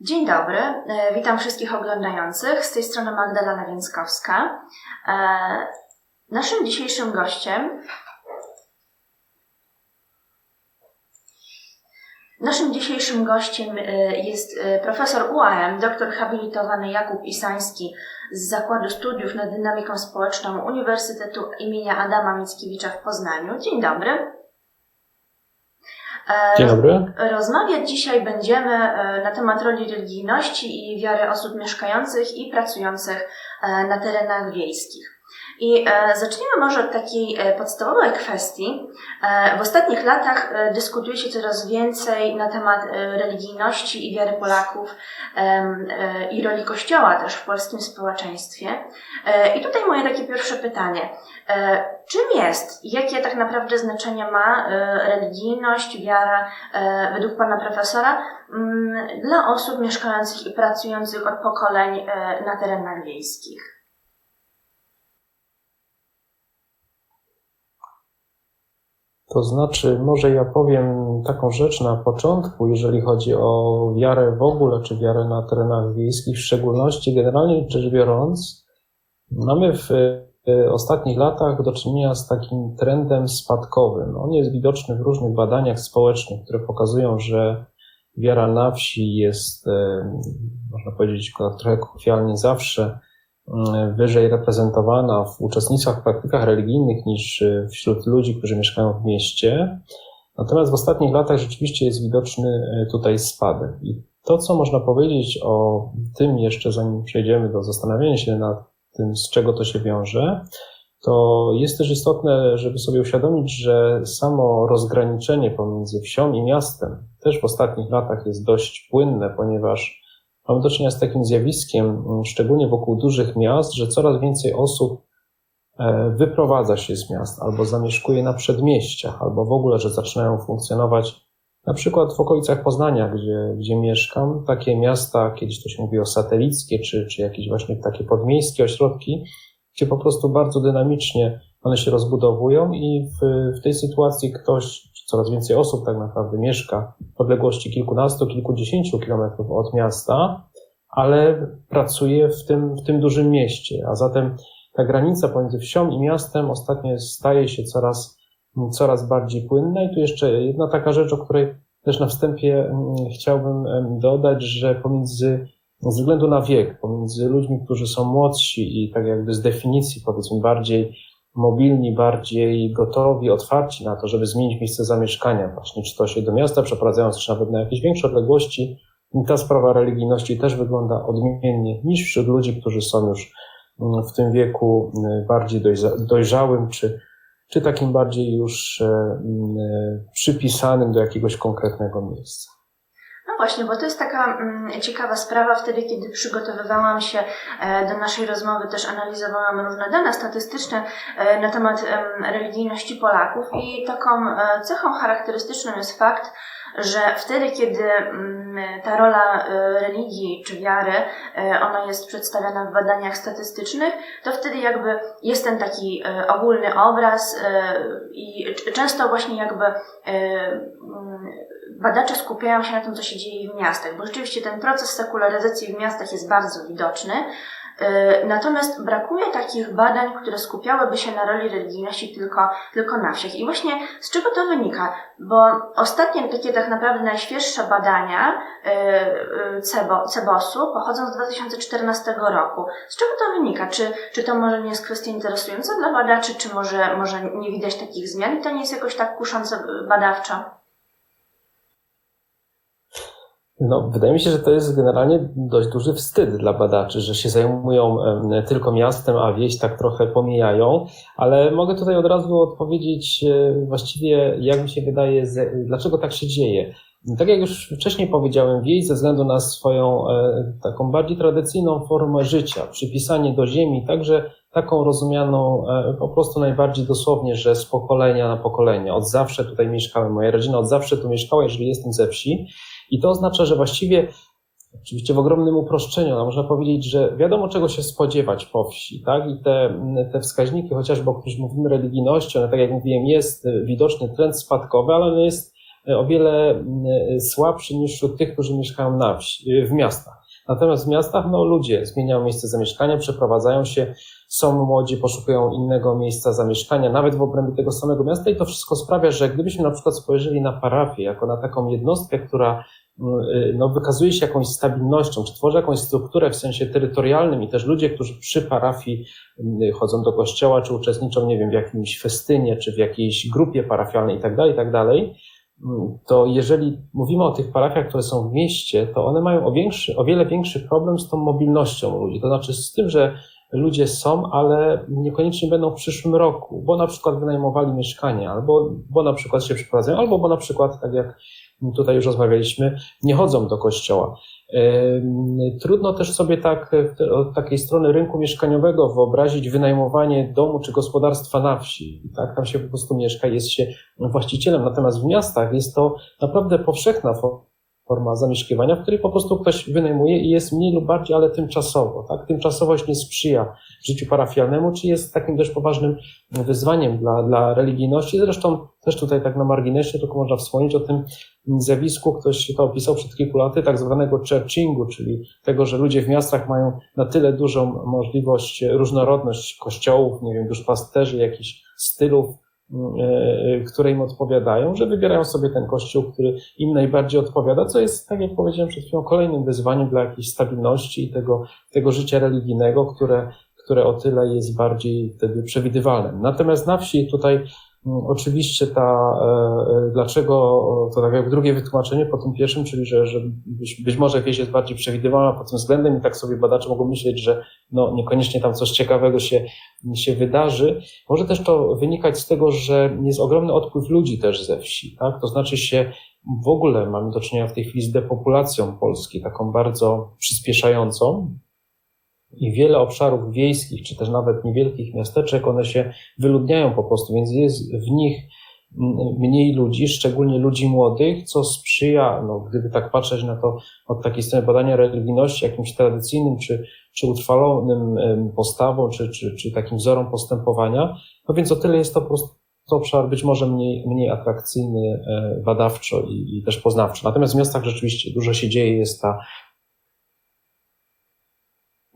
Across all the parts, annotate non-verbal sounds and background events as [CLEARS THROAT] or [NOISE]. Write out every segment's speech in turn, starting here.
Dzień dobry, e, witam wszystkich oglądających. Z tej strony Magdalena Więckowska. E, Naszym dzisiejszym gościem Naszym dzisiejszym gościem e, jest profesor UAM, doktor habilitowany Jakub Isański z Zakładu Studiów nad Dynamiką Społeczną Uniwersytetu imienia Adama Mickiewicza w Poznaniu. Dzień dobry. E, Dzień dobry. Rozmawiać dzisiaj będziemy e, na temat roli religijności i wiary osób mieszkających i pracujących e, na terenach wiejskich. I e, zacznijmy może od takiej e, podstawowej kwestii. E, W ostatnich latach dyskutuje się coraz więcej na temat religijności i wiary Polaków i roli Kościoła też w polskim społeczeństwie. I tutaj moje takie pierwsze pytanie. Czym jest jakie tak naprawdę znaczenie ma religijność, wiara według pana profesora mm, dla osób mieszkających i pracujących od pokoleń na terenach wiejskich? To znaczy, może ja powiem taką rzecz na początku, jeżeli chodzi o wiarę w ogóle, czy wiarę na terenach wiejskich w szczególności. Generalnie rzecz biorąc, mamy w e, ostatnich latach do czynienia z takim trendem spadkowym. On jest widoczny w różnych badaniach społecznych, które pokazują, że wiara na wsi jest, e, można powiedzieć trochę kolokwialnie zawsze, wyżej reprezentowana w uczestnictwach w praktykach religijnych niż y, wśród ludzi, którzy mieszkają w mieście. Natomiast w ostatnich latach rzeczywiście jest widoczny y, tutaj spadek. I to, co można powiedzieć o tym jeszcze, zanim przejdziemy do zastanawiania się nad tym, z czego to się wiąże, to jest też istotne, żeby sobie uświadomić, że samo rozgraniczenie pomiędzy wsią i miastem też w ostatnich latach jest dość płynne, ponieważ Mamy do czynienia z takim zjawiskiem, mm, szczególnie wokół dużych miast, że coraz więcej osób e, wyprowadza się z miast albo zamieszkuje na przedmieściach, albo w ogóle, że zaczynają funkcjonować na przykład w okolicach Poznania, gdzie, gdzie mieszkam, takie miasta, kiedyś to się mówiło satelickie, czy, czy jakieś właśnie takie podmiejskie ośrodki, gdzie po prostu bardzo dynamicznie one się rozbudowują i w, w tej sytuacji ktoś, coraz więcej osób tak naprawdę mieszka w odległości kilkunastu, kilkudziesięciu kilometrów od miasta, ale pracuje w tym, w tym dużym mieście. A zatem ta granica pomiędzy wsią i miastem ostatnio staje się coraz, coraz bardziej płynna. I tu jeszcze jedna taka rzecz, o której też na wstępie mm, chciałbym dodać, że pomiędzy, ze względu na wiek, pomiędzy ludźmi, którzy są młodsi i tak jakby z definicji powiedzmy bardziej mobilni, bardziej gotowi, otwarci na to, żeby zmienić miejsce zamieszkania, właśnie czy to się do miasta przeprowadzając, czy nawet na jakieś większe odległości, ta sprawa religijności też wygląda odmiennie niż wśród ludzi, którzy są już mm, w tym wieku mm, bardziej dojrza- dojrzałym, czy, czy takim bardziej już e, mm, przypisanym do jakiegoś konkretnego miejsca. No właśnie, bo to jest taka mm, ciekawa sprawa. Wtedy, kiedy przygotowywałam się e, do naszej rozmowy, też analizowałam różne dane statystyczne e, na temat em, religijności Polaków i taką e, cechą charakterystyczną jest fakt, że wtedy, kiedy mm, ta rola e, religii czy wiary, e, ona jest przedstawiana w badaniach statystycznych, to wtedy jakby jest ten taki e, ogólny obraz i często właśnie jakby mm, badacze skupiają się na tym, co się dzieje w miastach, bo rzeczywiście ten proces sekularyzacji w miastach jest bardzo widoczny. Yy, Natomiast brakuje takich badań, które skupiałyby się na roli religijności tylko, tylko na wsiach. I właśnie z czego to wynika? Bo ostatnie takie tak naprawdę najświeższe badania yy, yy, CEBO, CEBOS-u pochodzą z 2014 roku. Z czego to wynika? Czy, czy to może nie jest kwestia interesująca dla badaczy, czy może, może nie widać takich zmian i to nie jest jakoś tak kuszące badawczo? No, wydaje mi się, że to jest generalnie dość duży wstyd dla badaczy, że się zajmują tylko miastem, a wieś tak trochę pomijają, ale mogę tutaj od razu odpowiedzieć e, właściwie, jak mi się wydaje, dlaczego tak się dzieje. Tak jak już wcześniej powiedziałem, wieś ze względu na swoją e, taką bardziej tradycyjną formę życia, przypisanie do ziemi, także taką rozumianą e, po prostu najbardziej dosłownie, że z pokolenia na pokolenie. Od zawsze tutaj mieszkałem, moja rodzina od zawsze tu mieszkała, jeżeli jestem ze wsi. I to oznacza, że właściwie, oczywiście w ogromnym uproszczeniu, można powiedzieć, że wiadomo czego się spodziewać po wsi, tak? I te, te wskaźniki, chociażby o których mówimy religijności, one tak jak mówiłem, jest widoczny trend spadkowy, ale on jest o wiele mm, słabszy niż wśród tych, którzy mieszkają na wsi, w miastach. Natomiast w miastach no, ludzie zmieniają miejsce zamieszkania, przeprowadzają się, są młodzi, poszukują innego miejsca zamieszkania, nawet w obrębie tego samego miasta i to wszystko sprawia, że gdybyśmy na przykład spojrzeli na parafię jako na taką jednostkę, która no, wykazuje się jakąś stabilnością, czy tworzy jakąś strukturę w sensie terytorialnym i też ludzie, którzy przy parafii y, chodzą do kościoła, czy uczestniczą, nie wiem, w jakimś festynie, czy w jakiejś grupie parafialnej i tak dalej, i tak mm, to jeżeli mówimy o tych parafiach, które są w mieście, to one mają o, większy, o wiele większy problem z tą mobilnością ludzi. To znaczy z tym, że ludzie są, ale niekoniecznie będą w przyszłym roku, bo na przykład wynajmowali mieszkanie, albo bo na przykład się przeprowadzają, albo bo na przykład, tak jak tutaj już rozmawialiśmy, nie chodzą do kościoła. Trudno też sobie tak od takiej strony rynku mieszkaniowego wyobrazić wynajmowanie domu czy gospodarstwa na wsi. Tak, tam się po prostu mieszka, jest się właścicielem. Natomiast w miastach jest to naprawdę powszechna fo- forma zamieszkiwania, w której po prostu ktoś wynajmuje i jest mniej lub bardziej, ale tymczasowo. Tak? Tymczasowość nie sprzyja życiu parafialnemu, czy jest takim dość poważnym wyzwaniem dla, dla religijności. Zresztą też tutaj tak na marginesie tylko można wspomnieć o tym zjawisku, ktoś to opisał przed kilku laty, tak zwanego churchingu, czyli tego, że ludzie w miastach mają na tyle dużą możliwość, różnorodność kościołów, nie wiem, duszpasterzy, jakichś stylów, e, które im odpowiadają, że wybierają sobie ten kościół, który im najbardziej odpowiada, co jest, tak jak powiedziałem przed chwilą, kolejnym wyzwaniem dla jakiejś stabilności i tego, tego życia religijnego, które, które o tyle jest bardziej wtedy przewidywalne. Natomiast na wsi tutaj oczywiście ta, e, e, dlaczego, to tak jak drugie wytłumaczenie po tym pierwszym, czyli że, że być, być może wieś jest bardziej przewidywalna pod tym względem i tak sobie badacze mogą myśleć, że no niekoniecznie tam coś ciekawego się, się wydarzy. Może też to wynikać z tego, że jest ogromny odpływ ludzi też ze wsi, tak? To znaczy się w ogóle mamy do czynienia w tej chwili z depopulacją Polski, taką bardzo przyspieszającą. I wiele obszarów wiejskich, czy też nawet niewielkich miasteczek, one się wyludniają po prostu, więc jest w nich mniej ludzi, szczególnie ludzi młodych, co sprzyja, no, gdyby tak patrzeć na to od takiej strony badania religijności, jakimś tradycyjnym, czy, czy utrwalonym postawom, czy, czy, czy takim wzorom postępowania. No więc o tyle jest to po prostu obszar być może mniej, mniej atrakcyjny e, badawczo i, i też poznawczo. Natomiast w miastach rzeczywiście dużo się dzieje, jest ta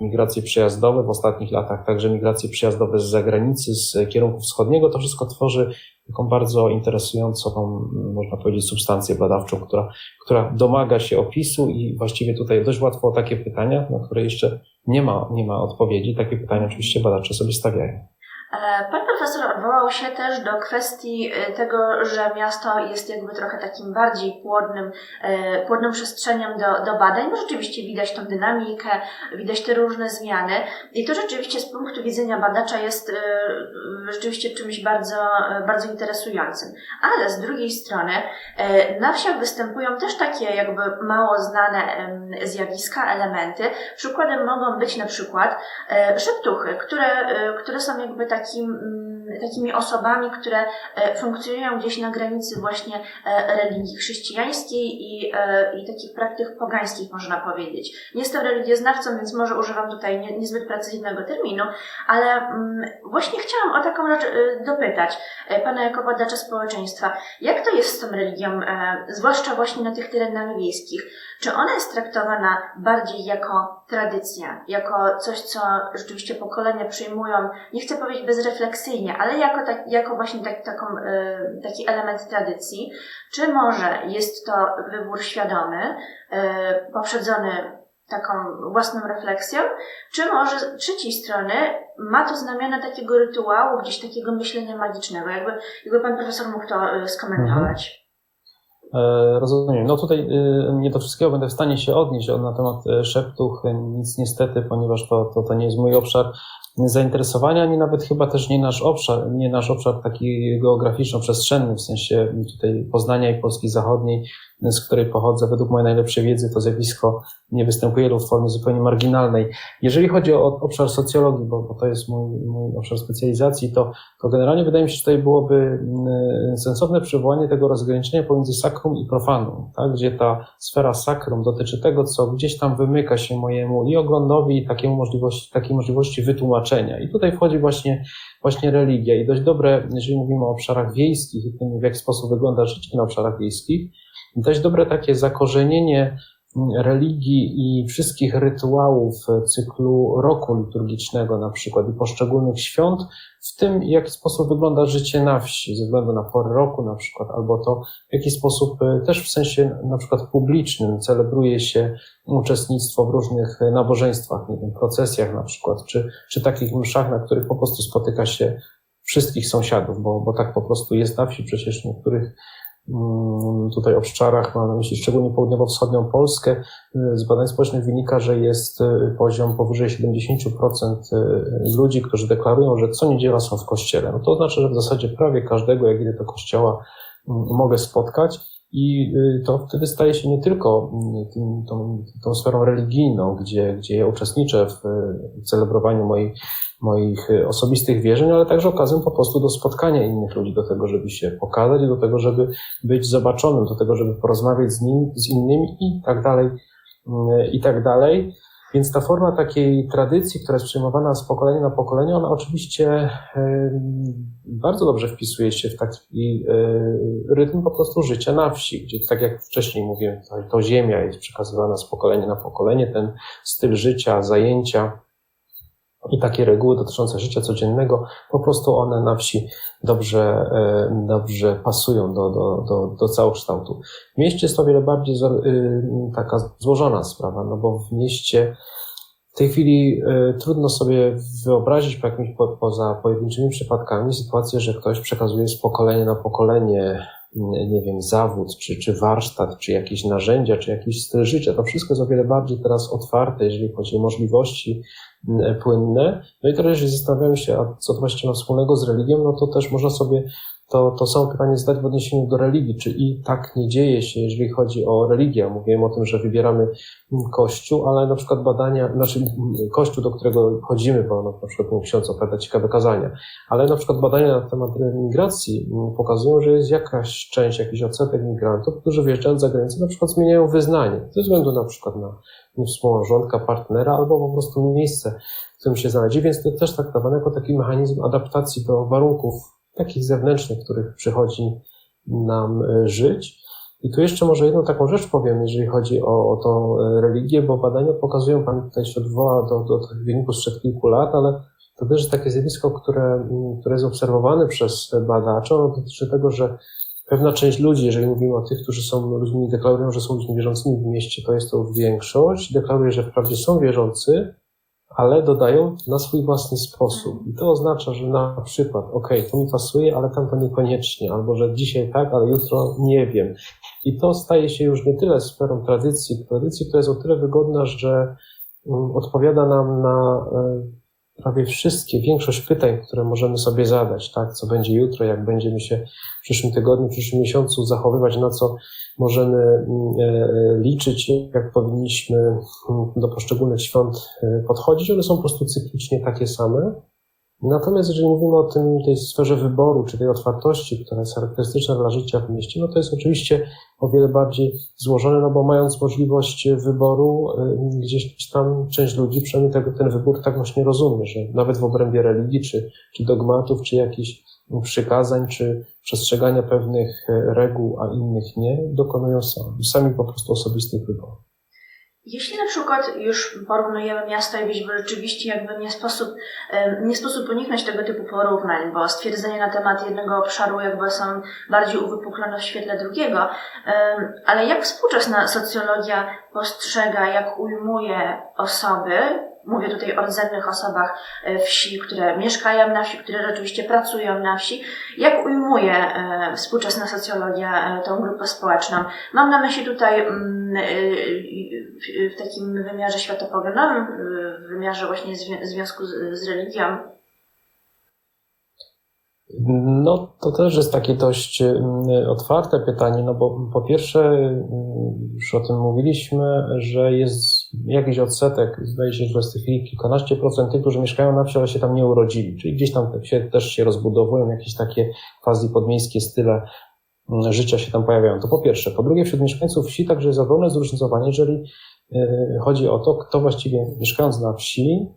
migracje przejazdowe w ostatnich latach, także migracje przejazdowe z zagranicy, z kierunku wschodniego, to wszystko tworzy taką bardzo interesującą, można powiedzieć, substancję badawczą, która, która domaga się opisu i właściwie tutaj dość łatwo takie pytania, na które jeszcze nie ma, nie ma odpowiedzi. Takie pytania oczywiście badacze sobie stawiają. E, Pan profesor odwołał się też do kwestii e, tego, że miasto jest jakby trochę takim bardziej płodnym, e, płodną przestrzenią do, do badań, bo rzeczywiście widać tą dynamikę, widać te różne zmiany i to rzeczywiście z punktu widzenia badacza jest rzeczywiście czymś bardzo, bardzo interesującym. Ale z drugiej strony na wsiach występują też takie jakby mało znane zjawiska, elementy. Przykładem mogą być na przykład szeptuchy, które, które są jakby takim, mm, takimi osobami, które e, funkcjonują gdzieś na granicy właśnie e, religii chrześcijańskiej i, e, i takich praktyk pogańskich, można powiedzieć. Nie jestem religioznawcą, więc może używam tutaj nie, niezbyt precyzyjnego terminu, ale mm, właśnie chciałam o taką rzecz dopytać Pana jako badacza społeczeństwa. Jak to jest z tą religią, zwłaszcza właśnie na tych terenach wiejskich? Czy ona jest traktowana bardziej jako tradycja, jako coś, co rzeczywiście pokolenia przyjmują, nie chcę powiedzieć bezrefleksyjnie, ale jako, tak, jako właśnie tak, taką, e, taki element tradycji? Czy może jest to wybór świadomy, e, poprzedzony taką własną refleksją, czy może z trzeciej strony ma to znamiona takiego rytuału, gdzieś takiego myślenia magicznego? Jakby, jakby pan profesor mógł to e, skomentować. E, Rozumiem. No tutaj e, nie do wszystkiego będę w stanie się odnieść na temat e, szeptuch. Nic niestety, ponieważ to, to, to nie jest mój obszar zainteresowania, ani nawet chyba też nie nasz obszar, nie nasz obszar taki geograficzno-przestrzenny, w sensie tutaj Poznania i Polski Zachodniej, z której pochodzę. Według mojej najlepszej wiedzy to zjawisko nie występuje lub w formie zupełnie marginalnej. Jeżeli chodzi o obszar socjologii, bo, bo to jest mój, mój obszar specjalizacji, to, to generalnie wydaje mi się, że tutaj byłoby mm, sensowne przywołanie tego rozgraniczenia pomiędzy sakrum i profanum, tak? gdzie ta sfera sakrum dotyczy tego, co gdzieś tam wymyka się mojemu i oglądowi, i takiej możliwości, takiej możliwości wytłumaczenia. I tutaj wchodzi właśnie, właśnie religia. I dość dobre, jeżeli mówimy o obszarach wiejskich i tym, w jaki sposób wygląda życie na obszarach wiejskich, dość dobre takie zakorzenienie religii i wszystkich rytuałów cyklu roku liturgicznego na przykład i poszczególnych świąt, w tym w jaki sposób wygląda życie na wsi, ze względu na porę roku na przykład, albo to w jaki sposób e, też w sensie na przykład publicznym celebruje się uczestnictwo w różnych nabożeństwach, nie wiem, procesjach na przykład, czy, czy takich mszach, na których po prostu spotyka się wszystkich sąsiadów, bo, bo tak po prostu jest na wsi przecież niektórych tutaj obszarach, mam na myśli szczególnie południowo-wschodnią Polskę, z badań społecznych wynika, że jest y, poziom powyżej 70% y, ludzi, którzy deklarują, że co niedziela są w kościele. No to oznacza, że w zasadzie prawie każdego, jak idę do kościoła, mm, mogę spotkać. I y, to wtedy staje się nie tylko mm, tym, tą, tą sferą religijną, gdzie, gdzie ja uczestniczę w celebrowaniu mojej moich y, osobistych wierzeń, ale także okazją po prostu do spotkania innych ludzi, do tego, żeby się pokazać, do tego, żeby być zobaczonym, do tego, żeby porozmawiać z nim, z innymi i tak dalej, y, i tak dalej. Więc ta forma takiej tradycji, która jest przyjmowana z pokolenia na pokolenie, ona oczywiście y, bardzo dobrze wpisuje się w taki rytm po prostu życia na wsi, gdzie tak jak wcześniej mówiłem, to ziemia jest przekazywana z pokolenia na pokolenie, ten styl życia, zajęcia, i takie reguły dotyczące życia codziennego, po prostu one na wsi dobrze, e, dobrze pasują do, do, do, do całokształtu. W mieście jest to wiele bardziej y, taka złożona sprawa, no bo w mieście w tej chwili y, trudno sobie wyobrazić po jakimś, po, poza pojedynczymi przypadkami sytuację, że ktoś przekazuje z pokolenia na pokolenie nie wiem, zawód, czy, czy warsztat, czy jakieś narzędzia, czy jakiś styl życia. To wszystko jest o wiele bardziej teraz otwarte, jeżeli chodzi o możliwości płynne. No i teraz, jeżeli zastanawiamy się, a co to właściwie ma wspólnego z religią, no to też można sobie to, to samo pytanie zadać w odniesieniu do religii. Czy i tak nie dzieje się, jeżeli chodzi o religię? Mówiłem o tym, że wybieramy kościół, ale na przykład badania, znaczy kościół, do którego chodzimy, bo na przykład mój ksiądz opowiada ciekawe kazania, ale na przykład badania na temat migracji pokazują, że jest jakaś część, jakiś odsetek migrantów, którzy wyjeżdżając za granicę na przykład zmieniają wyznanie, ze względu na przykład na współmałżonka, partnera albo po prostu miejsce, w którym się znaleźli, więc to też traktowane jako taki mechanizm adaptacji do warunków takich zewnętrznych, których przychodzi nam e, żyć. I tu jeszcze może jedną taką rzecz powiem, jeżeli chodzi o, o tą e, religię, bo badania pokazują, Pan tutaj się odwoła do, do tych wyników sprzed kilku lat, ale to też takie zjawisko, które, które jest obserwowane przez badaczy. Ono dotyczy tego, że pewna część ludzi, jeżeli mówimy o tych, którzy są ludźmi, deklarują, że są ludźmi wierzącymi w mieście, to jest to większość, deklaruje, że wprawdzie są wierzący, ale dodają na swój własny sposób. I to oznacza, że na przykład, ok, to mi pasuje, ale tam to niekoniecznie, albo że dzisiaj tak, ale jutro nie wiem. I to staje się już nie tyle sferą tradycji, tradycji, która jest o tyle wygodna, że mm, odpowiada nam na e, prawie wszystkie, większość pytań, które możemy sobie zadać, tak, co będzie jutro, jak będziemy się w przyszłym tygodniu, w przyszłym miesiącu zachowywać, na co możemy mm, e, liczyć, jak powinniśmy mm, do poszczególnych świąt e, podchodzić. One są po prostu cyklicznie takie same. Natomiast jeżeli mówimy o tym, tej sferze wyboru, czy tej otwartości, która jest charakterystyczna dla życia w mieście, no to jest oczywiście o wiele bardziej złożone, no bo mając możliwość wyboru, y, gdzieś tam część ludzi przynajmniej tego, ten wybór tak właśnie rozumie, że nawet w obrębie religii, czy, czy dogmatów, czy jakichś przykazań, czy przestrzegania pewnych reguł, a innych nie, dokonują sami, sami po prostu osobistych wyborów. Jeśli na przykład już porównujemy miasto i wieś, bo rzeczywiście jakby nie sposób, nie sposób uniknąć tego typu porównań, bo stwierdzenia na temat jednego obszaru jakby są bardziej uwypuklone w świetle drugiego, ale jak współczesna socjologia postrzega, jak ujmuje osoby, Mówię tutaj o rdzennych osobach e, wsi, które mieszkają na wsi, które rzeczywiście pracują na wsi. Jak ujmuje e, współczesna socjologia e, tą grupę społeczną? Mam na myśli tutaj mm, w takim wymiarze światopoglądowym, w wymiarze właśnie związku z religią, no, to też jest takie dość mm, otwarte pytanie, no bo po pierwsze, mm, już o tym mówiliśmy, że jest jakiś odsetek, zdaje się, że tej chwili kilkanaście procent tych, którzy mieszkają na wsi, ale się tam nie urodzili, czyli gdzieś tam się, też się rozbudowują jakieś takie quasi podmiejskie style życia się tam pojawiają. To po pierwsze. Po drugie, wśród mieszkańców wsi także jest ogromne zróżnicowanie, jeżeli y, chodzi o to, kto właściwie mieszkając na wsi,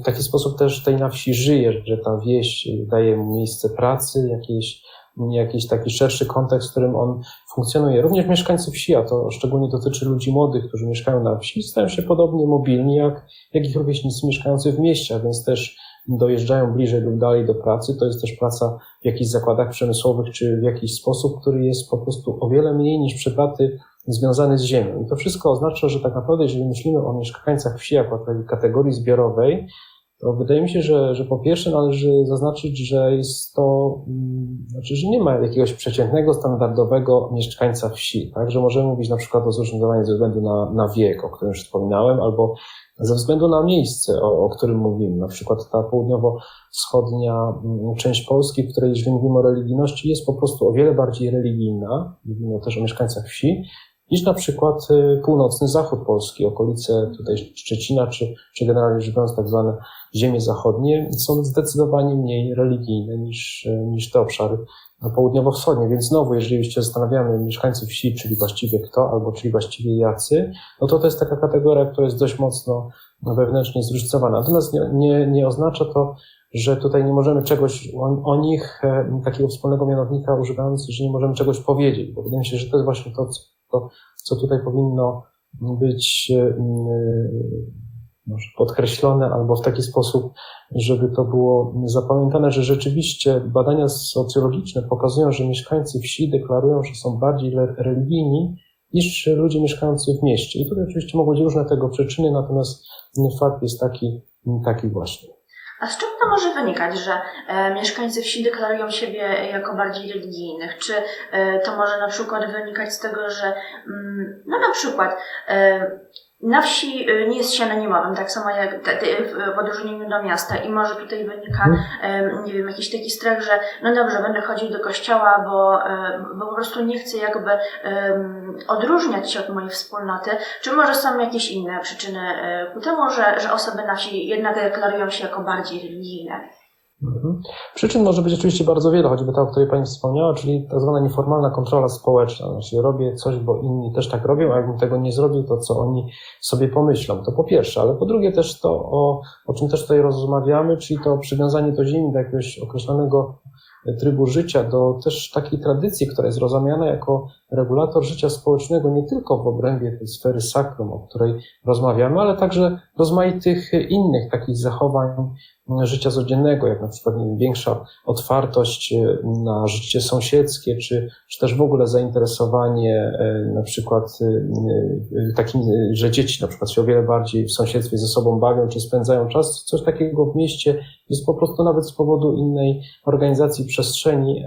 w taki sposób też tej na wsi żyje, że ta wieś daje mu miejsce pracy, jakieś, jakiś taki szerszy kontekst, w którym on funkcjonuje. Również mieszkańcy wsi, a to szczególnie dotyczy ludzi młodych, którzy mieszkają na wsi, stają się podobnie mobilni jak, jak ich rówieśnicy mieszkający w mieście, a więc też dojeżdżają bliżej lub dalej do pracy. To jest też praca w jakichś zakładach przemysłowych, czy w jakiś sposób, który jest po prostu o wiele mniej niż przypadky związany z ziemią. I to wszystko oznacza, że tak naprawdę, jeżeli myślimy o mieszkańcach wsi jako takiej kategorii zbiorowej, to wydaje mi się, że, że po pierwsze należy zaznaczyć, że jest to, mm, znaczy, że nie ma jakiegoś przeciętnego, standardowego mieszkańca wsi, tak? Że możemy mówić na przykład o zróżnicowaniu ze względu na, na wiek, o którym już wspominałem, albo ze względu na miejsce, o, o którym mówimy. Na przykład ta południowo-wschodnia mm, część Polski, w której jeżeli mówimy o religijności, jest po prostu o wiele bardziej religijna, mówimy też o mieszkańcach wsi, niż na przykład y, północny zachód Polski, okolice tutaj Szczecina, czy, czy generalnie rzecz biorąc tak zwane ziemie zachodnie, są zdecydowanie mniej religijne niż, y, niż te obszary południowo-wschodnie. Więc znowu, jeżeli się zastanawiamy mieszkańców wsi, czyli właściwie kto, albo czyli właściwie jacy, no to to jest taka kategoria, która jest dość mocno wewnętrznie zróżnicowana. Natomiast nie, nie, nie oznacza to, że tutaj nie możemy czegoś o, o nich, e, takiego wspólnego mianownika używając, że nie możemy czegoś powiedzieć, bo wydaje mi się, że to jest właśnie to, co, co tutaj powinno być e, może podkreślone albo w taki sposób, żeby to było zapamiętane, że rzeczywiście badania socjologiczne pokazują, że mieszkańcy wsi deklarują, że są bardziej religijni niż ludzie mieszkający w mieście. I tutaj oczywiście mogą być różne tego przyczyny, natomiast fakt jest taki, taki właśnie. A z czego to może wynikać, że e, mieszkańcy wsi deklarują siebie jako bardziej religijnych? Czy e, to może na przykład wynikać z tego, że mm, no na przykład e, na wsi y, nie jest się anonimowym, tak samo jak w odróżnieniu do miasta. I może tutaj wynika, nie wiem, jakiś taki strach, że no dobrze, będę chodził do kościoła, bo, bo po prostu nie chcę jakby odróżniać się od mojej wspólnoty, czy może są jakieś inne przyczyny y, ku temu, że, że osoby na wsi jednak deklarują się jako bardziej religijne? Mhm. Przyczyn może być oczywiście bardzo wiele, choćby ta, o której Pani wspomniała, czyli tak zwana nieformalna kontrola społeczna. Znaczy robię coś, bo inni też tak robią, a jakbym tego nie zrobił, to co oni sobie pomyślą. To po pierwsze, ale po drugie też to, o, o czym też tutaj rozmawiamy, czyli to przywiązanie do ziemi, do jakiegoś określonego trybu życia, do też takiej tradycji, która jest rozumiana jako regulator życia społecznego nie tylko w obrębie tej sfery sakrum, o której rozmawiamy, ale także rozmaitych innych takich zachowań życia codziennego, jak na przykład większa otwartość e, na życie sąsiedzkie, czy, czy też w ogóle zainteresowanie e, na przykład e, takim, że dzieci na przykład się o wiele bardziej w sąsiedztwie ze sobą bawią, czy spędzają czas. Coś takiego w mieście jest po prostu nawet z powodu innej organizacji przestrzeni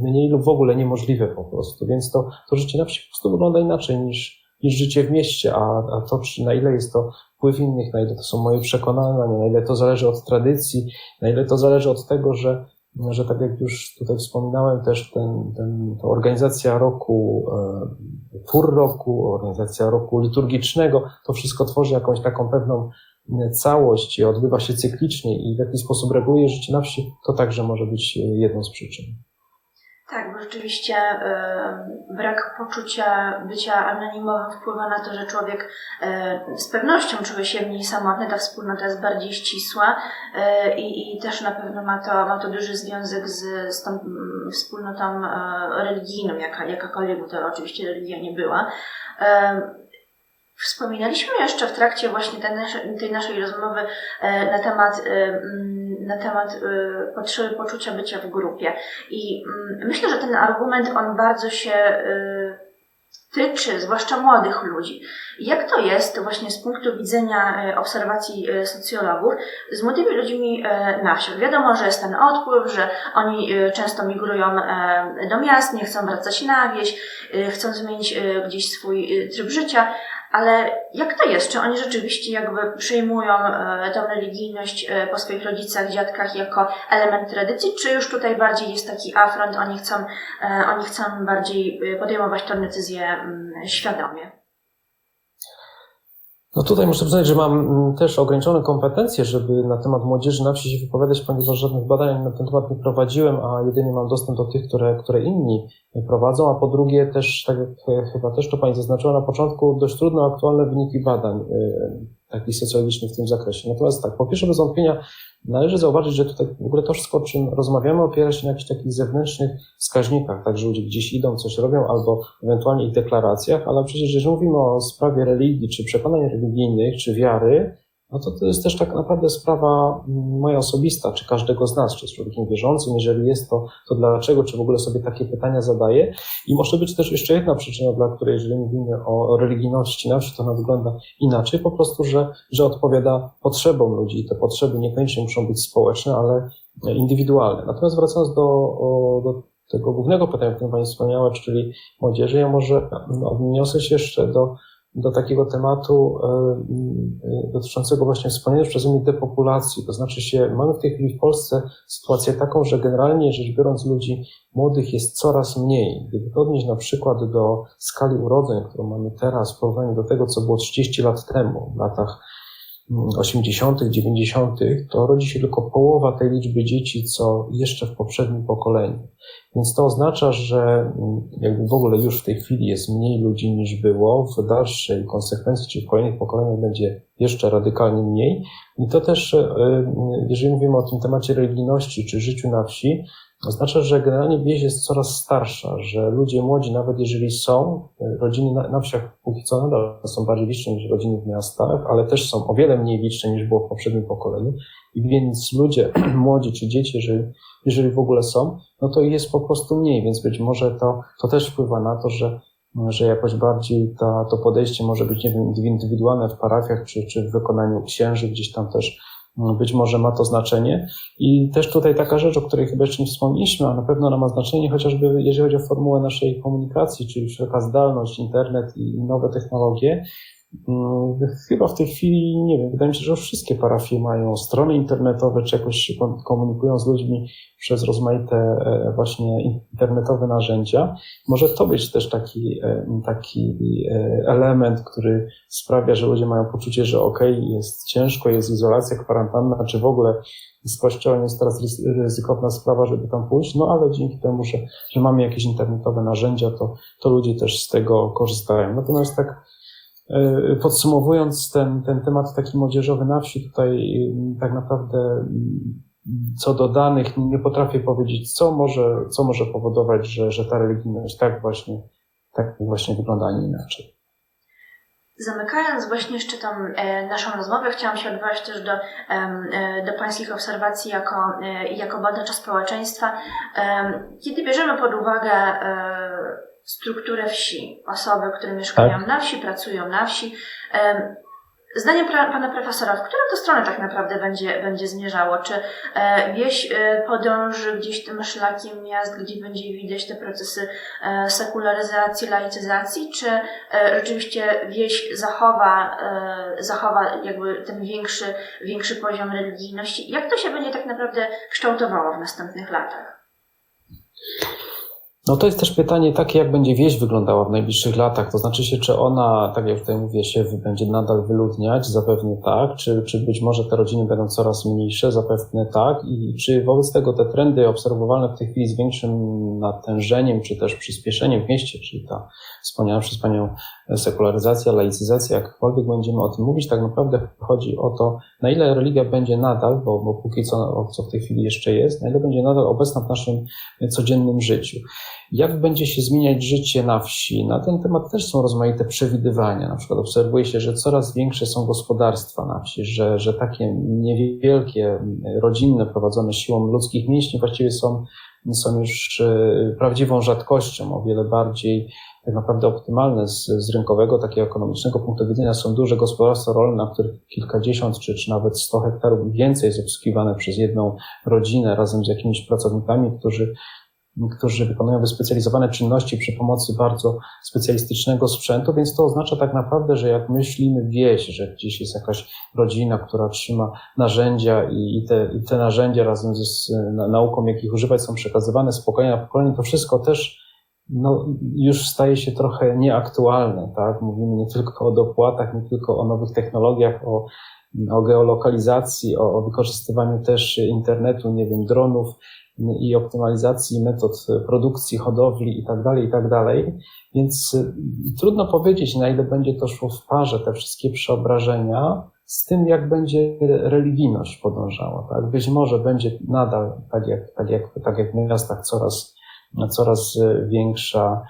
mniej lub w ogóle niemożliwe po prostu. Więc to, to życie na wsi po prostu wygląda inaczej niż, niż życie w mieście, a, a to, czy, na ile jest to wpływ innych, na ile to są moje przekonania, na ile to zależy od tradycji, na ile to zależy od tego, że, że tak jak już tutaj wspominałem, też ten, ten, ta organizacja roku, e, tur roku, organizacja roku liturgicznego, to wszystko tworzy jakąś taką pewną całość i odbywa się cyklicznie i w jakiś sposób reguluje życie na wsi, to także może być jedną z przyczyn. Tak, bo rzeczywiście y, brak poczucia bycia anonimowym wpływa na to, że człowiek y, z pewnością czuje się mniej samotny, ta wspólnota jest bardziej ścisła y, i, też na pewno ma to, ma to duży związek z, z tą mm, wspólnotą religijną, jaka, jakakolwiek by to oczywiście religia nie była. Wspominaliśmy jeszcze w trakcie właśnie tej naszej, tej naszej rozmowy na temat na temat y, potrzeby poczucia bycia w grupie. I mm, myślę, że ten argument, on bardzo się y, tyczy, zwłaszcza młodych ludzi. Jak to jest właśnie z punktu widzenia y, obserwacji socjologów z młodymi ludźmi na wsi? Wiadomo, że jest ten odpływ, że oni często migrują do miast, nie chcą wracać na wieś, chcą zmienić gdzieś swój tryb życia, ale jak to jest? Czy oni rzeczywiście jakby przyjmują e, tę religijność e, po swoich rodzicach, dziadkach jako element tradycji, czy już tutaj bardziej jest taki afront, oni chcą, e, oni chcą bardziej podejmować tę decyzję mm, świadomie? No tutaj muszę przyznać, że mam mm, też ograniczone kompetencje, żeby na temat młodzieży na wsi się wypowiadać, ponieważ żadnych badań na ten temat nie prowadziłem, a jedynie mam dostęp do tych, które, które inni prowadzą, a po drugie też, tak jak e, chyba też to Pani zaznaczyła na początku, dość trudno aktualne wyniki badań takich socjologicznych w tym zakresie. Natomiast tak, po pierwsze bez wątpienia należy zauważyć, że tutaj w ogóle to wszystko, o czym rozmawiamy, opiera się na jakichś takich zewnętrznych wskaźnikach, tak, że ludzie gdzieś idą, coś robią, albo ewentualnie ich deklaracjach, ale przecież jeżeli mówimy o sprawie religii, czy przekonań religijnych, czy wiary, no to to jest też tak naprawdę sprawa mm, moja osobista, czy każdego z nas, czy jest człowiekiem wierzącym, jeżeli jest to, to dlaczego, czy w ogóle sobie takie pytania zadaje. I może być też jeszcze jedna przyczyna, dla której, jeżeli mówimy o religijności na wsi, to ona wygląda inaczej, po prostu, że, że odpowiada potrzebom ludzi i te potrzeby niekoniecznie muszą być społeczne, ale indywidualne. Natomiast wracając do, do tego głównego pytania, o którym Pani wspomniała, czyli młodzieży, ja może odniosę się jeszcze do do takiego tematu e, e, dotyczącego właśnie wspomnianej przeze mnie depopulacji. To znaczy się, mamy w tej chwili w Polsce sytuację taką, że generalnie rzecz biorąc ludzi młodych jest coraz mniej. Gdyby odnieść na przykład do skali urodzeń, którą mamy teraz w porównaniu do tego, co było 30 lat temu, w latach 80., 90., to rodzi się tylko połowa tej liczby dzieci, co jeszcze w poprzednim pokoleniu. Więc to oznacza, że mm, jakby w ogóle już w tej chwili jest mniej ludzi niż było, w dalszej konsekwencji, czy w kolejnych pokoleniach będzie jeszcze radykalnie mniej. I to też, e, jeżeli mówimy o tym temacie religijności czy życiu na wsi, Oznacza, że generalnie wieś jest coraz starsza, że ludzie młodzi, nawet jeżeli są, rodziny na, na wsiach póki co nadal są bardziej liczne niż rodziny w miastach, ale też są o wiele mniej liczne niż było w poprzednim pokoleniu. I więc ludzie [CLEARS THROAT] młodzi czy dzieci, jeżeli, jeżeli w ogóle są, no to jest po prostu mniej, więc być może to, to też wpływa na to, że że jakoś bardziej ta, to podejście może być, nie wiem, indywidualne w parafiach, czy, czy w wykonaniu księży, gdzieś tam też być może ma to znaczenie. I też tutaj taka rzecz, o której chyba jeszcze nie wspomnieliśmy, a na pewno ona ma znaczenie, chociażby jeżeli chodzi o formułę naszej komunikacji, czyli wszelka zdalność, internet i nowe technologie, Mm, chyba w tej chwili, nie wiem, wydaje mi się, że wszystkie parafie mają strony internetowe, czy jakoś się komunikują z ludźmi przez rozmaite e, właśnie internetowe narzędzia. Może to być też taki, e, taki e, element, który sprawia, że ludzie mają poczucie, że okej, okay, jest ciężko, jest izolacja, kwarantanna, czy w ogóle z kościołem jest teraz ryzykowna sprawa, żeby tam pójść, no ale dzięki temu, że, że mamy jakieś internetowe narzędzia, to, to ludzie też z tego korzystają. Natomiast tak podsumowując ten, ten temat taki młodzieżowy na wsi, tutaj mm, tak naprawdę mm, co do danych nie potrafię powiedzieć, co może, co może powodować, że, że ta religijność tak właśnie, tak właśnie wygląda, a nie inaczej. Zamykając właśnie jeszcze tą e, naszą rozmowę, chciałam się odwołać też do, e, do Pańskich obserwacji jako, e, jako badacza społeczeństwa. Kiedy bierzemy pod uwagę e, strukturę wsi, osoby, które mieszkają tak. na wsi, pracują na wsi. Zdaniem pana profesora, w którą to stronę tak naprawdę będzie, będzie zmierzało? Czy e, wieś e, podąży gdzieś tym szlakiem miast, gdzie będzie widać te procesy e, sekularyzacji, laicyzacji, czy rzeczywiście wieś zachowa, zachowa jakby ten większy, większy poziom religijności? Jak to się będzie tak naprawdę kształtowało w następnych latach? No to jest też pytanie takie, jak będzie wieś wyglądała w najbliższych latach. To znaczy się, czy ona, tak jak tutaj mówię, się będzie nadal wyludniać? Zapewne tak. Czy, czy być może te rodziny będą coraz mniejsze? Zapewne tak. I czy wobec tego te trendy obserwowalne w tej chwili z większym natężeniem, czy też przyspieszeniem w mieście, czyli ta wspomniana przez Panią sekularyzacja, laicyzacja, jakkolwiek będziemy o tym mówić, tak naprawdę chodzi o to, na ile religia będzie nadal, bo, bo póki co, co w tej chwili jeszcze jest, na ile będzie nadal obecna w naszym codziennym życiu. Jak będzie się zmieniać życie na wsi? Na ten temat też są rozmaite przewidywania. Na przykład obserwuje się, że coraz większe są gospodarstwa na wsi, że, że takie niewielkie, rodzinne, prowadzone siłą ludzkich mięśni właściwie są, są już e, prawdziwą rzadkością, o wiele bardziej tak naprawdę optymalne z, z rynkowego, takiego ekonomicznego punktu widzenia są duże gospodarstwa rolne, na których kilkadziesiąt czy, czy nawet sto hektarów więcej jest obsługiwane przez jedną rodzinę razem z jakimiś pracownikami, którzy którzy wykonują wyspecjalizowane czynności przy pomocy bardzo specjalistycznego sprzętu, więc to oznacza tak naprawdę, że jak myślimy wieś, że gdzieś jest jakaś rodzina, która trzyma narzędzia i te, i te narzędzia razem z nauką, jakich używać, są przekazywane z pokolenia na pokolenie, to wszystko też no, już staje się trochę nieaktualne, tak? Mówimy nie tylko o dopłatach, nie tylko o nowych technologiach, o, o geolokalizacji, o, o wykorzystywaniu też internetu, nie wiem, dronów i optymalizacji metod produkcji, hodowli i tak dalej, i tak. Więc y, trudno powiedzieć, na ile będzie to szło w parze, te wszystkie przeobrażenia, z tym, jak będzie religijność podążała. Tak? Być może będzie nadal, tak jak, tak jak, tak jak w miastach, coraz, coraz większa,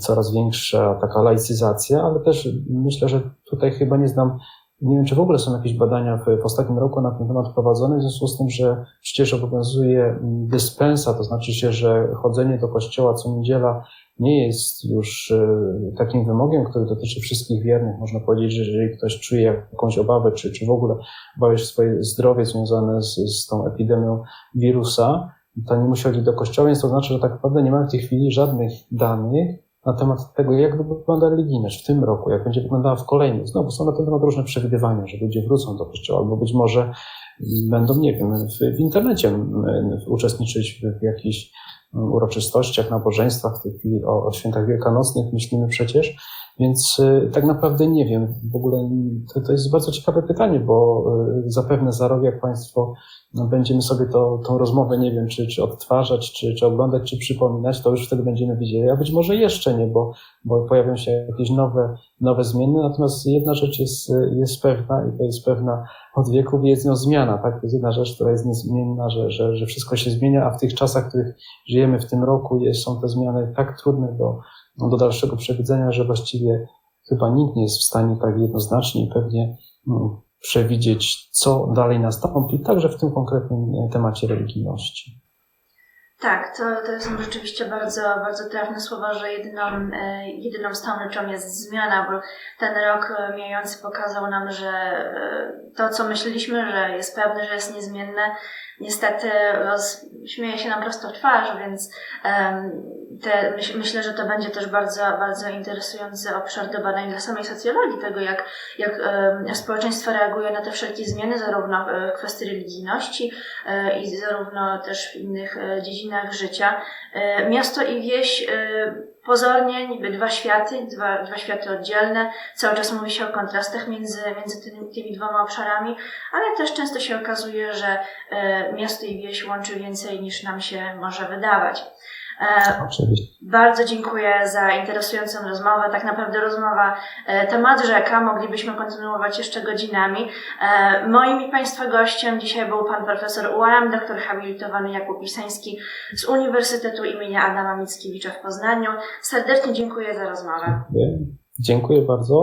coraz większa taka laicyzacja, ale też myślę, że tutaj chyba nie znam, nie wiem, czy w ogóle są jakieś badania w, w ostatnim roku na ten temat prowadzone, w związku z tym, że przecież obowiązuje dyspensa, to znaczy się, że chodzenie do kościoła co niedziela nie jest już e, takim wymogiem, który dotyczy wszystkich wiernych. Można powiedzieć, że jeżeli ktoś czuje jakąś obawę, czy, czy w ogóle obawia się swoje zdrowie związane z, z tą epidemią wirusa, to nie musi chodzić do kościoła, więc to znaczy, że tak naprawdę nie mamy w tej chwili żadnych danych na temat tego, jak wygląda religijność w tym roku, jak będzie wyglądała w kolejnym. Znowu są na ten temat różne przewidywania, że ludzie wrócą do kościoła, albo być może będą, nie wiem, w, w internecie uczestniczyć w, w jakichś uroczystościach, nabożeństwach, w tej chwili o, o świętach wielkanocnych myślimy przecież, więc y, tak naprawdę nie wiem. W ogóle to, to jest bardzo ciekawe pytanie, bo y, zapewne za rok, jak Państwo no, będziemy sobie to, tą rozmowę, nie wiem, czy, czy odtwarzać, czy, czy oglądać, czy przypominać, to już wtedy będziemy widzieli, a być może jeszcze nie, bo, bo pojawią się jakieś nowe, nowe zmiany. Natomiast jedna rzecz jest, jest pewna i to jest pewna od wieków jest nią zmiana, tak? To jest jedna rzecz, która jest niezmienna, że, że, że wszystko się zmienia, a w tych czasach, w których żyjemy w tym roku, jest, są te zmiany tak trudne do, do dalszego przewidzenia, że właściwie chyba nikt nie jest w stanie tak jednoznacznie i pewnie no, przewidzieć, co dalej nastąpi, także w tym konkretnym temacie religijności. Tak, to, to są rzeczywiście bardzo, bardzo trafne słowa, że jedyną, e, jedyną stałą rzeczą jest zmiana, bo ten rok e, mijający pokazał nam, że e, to, co myśleliśmy, że jest pewne, że jest niezmienne, niestety roz, śmieje się nam prosto w twarz, więc te, myśl, myślę, że to będzie też bardzo, bardzo interesujący obszar do badań dla samej socjologii, tego jak, jak społeczeństwo reaguje na te wszelkie zmiany, zarówno w kwestii religijności i zarówno też w innych e, dziedzinach życia. E, miasto i wieś pozornie niby dwa światy, dwa, dwa światy oddzielne. Cały czas mówi się o kontrastach między, między tymi, tymi dwoma obszarami, ale też często się okazuje, że e, miasto i wieś łączy więcej niż nam się może wydawać. E, Oczywiście. Bardzo dziękuję za interesującą rozmowę. Tak naprawdę rozmowa, e, temat rzeka, moglibyśmy kontynuować jeszcze godzinami. E, moim i Państwa gościem dzisiaj był Pan Profesor UAM, doktor habilitowany Jakub Pisański z Uniwersytetu imienia Adama Mickiewicza w Poznaniu. Serdecznie dziękuję za rozmowę. Dziękuję bardzo.